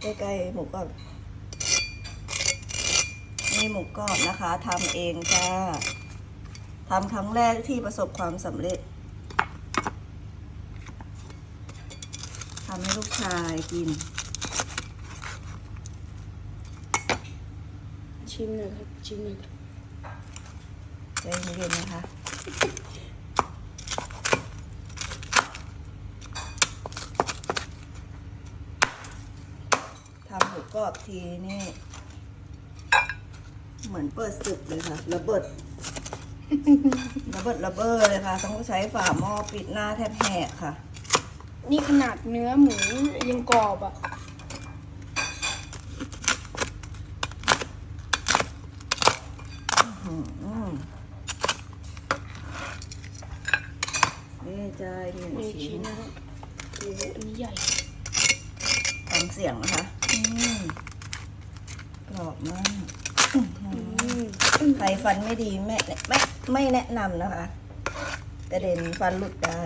ใกล้ๆหมูกรอบนี่หมูกรอบนะคะทำเองจ้าทำครั้งแรกที่ประสบความสำเร็จทำให้ลูกชายกิน ชิมหน่อยครับ ชิมหน่อยครับใจเย็นๆนะคะ ทำหมูกรอบทีนี่ เหมือนเปิดศึกเลยค่ะ ระเบิด ระเบิดระเบ้อเลยค่ะ ต้องใช้ฝาหม้อปิดหน้าแทบแหกค่ะ นี่ขนาดเนื้อหมูยังกรอบอะอืมนี่จะหนึ่งหนึ่งชิ้ชิ้นนนะครับโอ้โหอันนี้ใหญ่ ฟังเสียงนะคะอืม กรอบมากใครฟันไม่ดีแม่ไม่ไม่แนะนำนะคะกระเด็นฟันหลุดได้